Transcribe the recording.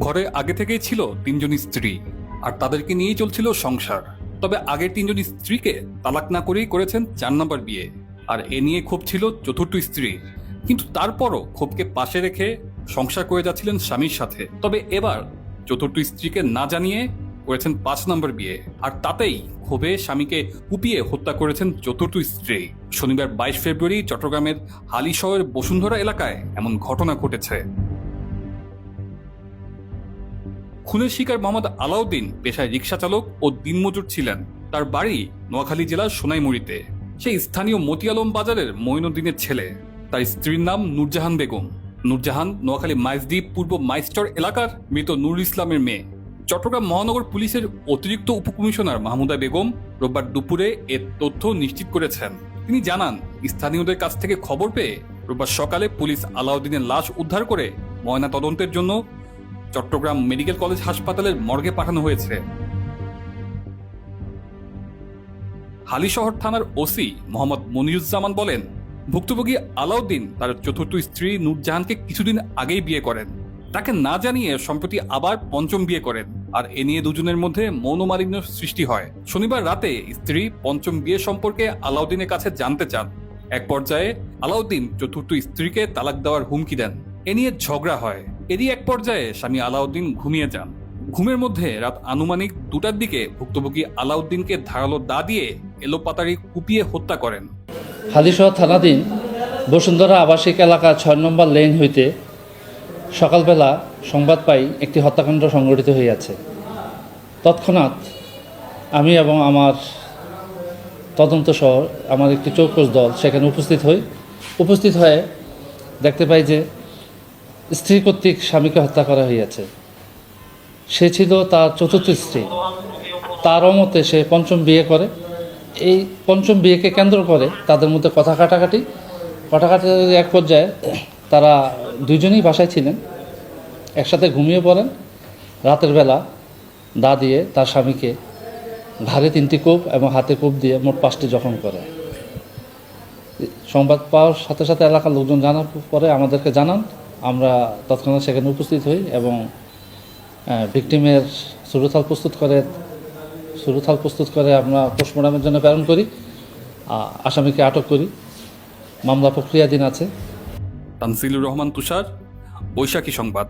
ঘরে আগে থেকেই ছিল তিনজন স্ত্রী, আর তাদেরকে নিয়েই চলছিল সংসার। তবে আগের তিনজন স্ত্রীকে তালাক না করেই করেছেন চার নম্বর বিয়ে, আর এ নিয়ে ক্ষোভ ছিল চতুর্থ স্ত্রীর কিন্তু তারপরও ক্ষোভকে পাশে রেখে সংসার করে যাচ্ছিলেন স্বামীর সাথে। তবে এবার চতুর্থ স্ত্রীকে না জানিয়ে করেছেন পাঁচ নম্বর বিয়ে, আর তাতেই ক্ষোভে স্বামীকে কুপিয়ে হত্যা করেছেন চতুর্থ স্ত্রী। শনিবার বাইশ ফেব্রুয়ারি চট্টগ্রামের হালি শহরের বসুন্ধরা এলাকায় এমন ঘটনা ঘটেছে। খুনের শিকার মোহাম্মদ আলাউদ্দিন পেশায় রিক্সা চালক ও দিনমজুর ছিলেন। তার বাড়ি নোয়াখালী জেলার সোনাইমুড়িতে। সে স্থানীয় মতিয়ালম বাজারের মঈনুদ্দিনের ছেলে। তার স্ত্রীর নাম নূরজাহান বেগম। নূরজাহান নোয়াখালী মাইজদ্বীপ পূর্ব মাইস্টর এলাকার মৃত নুর ইসলামের মেয়ে। চট্টগ্রাম মহানগর পুলিশের অতিরিক্ত উপকমিশনার মাহমুদা বেগম রোববার দুপুরে এ তথ্য নিশ্চিত করেছেন। তিনি জানান, স্থানীয়দের কাছ থেকে খবর পেয়ে রোববার সকালে পুলিশ আলাউদ্দিনের লাশ উদ্ধার করে ময়না তদন্তের জন্য চট্টগ্রাম মেডিকেল কলেজ হাসপাতালের মর্গে পাঠানো হয়েছে। হালিশহর থানার ওসি মোহাম্মদ মনিরুজ্জামান বলেন, ভুক্তভোগী আলাউদ্দিন তার চতুর্থ স্ত্রী নূরজাহানকে কিছুদিন আগেই বিয়ে করেন। তাকে না জানিয়ে সম্প্রতি আবার পঞ্চম বিয়ে করেন। আর এ নিয়ে দুজনের মধ্যে মৌনমালিন্য সৃষ্টি হয়। শনিবার রাতে স্ত্রী পঞ্চম বিয়ে সম্পর্কে আলাউদ্দিনের কাছে জানতে চান। এক পর্যায়ে আলাউদ্দিন চতুর্থ স্ত্রীকে তালাক দেওয়ার হুমকি দেন। এ নিয়ে ঝগড়া হয়। এরই এক পর্যায়ে স্বামী আলাউদ্দিন ঘুমিয়ে যান। ঘুমের মধ্যে রাত আনুমানিক দুটার দিকে ভুক্তভোগী আলাউদ্দিনকে ধারালো দা দিয়ে এলোপাতাড়ি কুপিয়ে হত্যা করেন। হালিশহ থানাধীন বসুন্ধরা আবাসিক এলাকা ছয় নম্বর লেন হইতে সকালবেলা সংবাদ পাই একটি হত্যাকাণ্ড সংঘটিত হইয়াছে। তৎক্ষণাৎ আমি এবং আমার তদন্ত সহ আমার একটি চৌকস দল সেখানে উপস্থিত হই। উপস্থিত হয়ে দেখতে পাই যে স্ত্রী কর্তৃক স্বামীকে হত্যা করা হইয়াছে। সে ছিল তার চতুর্থ স্ত্রী। তার মতে সে পঞ্চম বিয়ে করে। এই পঞ্চম বিয়েকে কেন্দ্র করে তাদের মধ্যে কথা কাটাকাটি। কাটাকাটি এক পর্যায়ে তারা দুজনেই বাসায় ছিলেন। একসাথে ঘুমিয়ে পড়েন। রাতের বেলা দা দিয়ে তার স্বামীকে ঘাড়ে তিনটি কোপ এবং হাতে কোপ দিয়ে মোট পাঁচটি জখম করে। সংবাদ পাওয়ার সাথে সাথে এলাকার লোকজন জানার পরে আমাদেরকে জানান আমরা তৎক্ষণাৎ সেখানে উপস্থিত হই এবং ভিকটিমের সুরথাল প্রস্তুত করে, সুরথাল প্রস্তুত করে আমরা পোস্টমর্টমের জন্য প্রেরণ করি আসামিকে আটক করি। মামলা প্রক্রিয়াধীন আছে। তানসিলুর রহমান তুষার, বৈশাখী সংবাদ।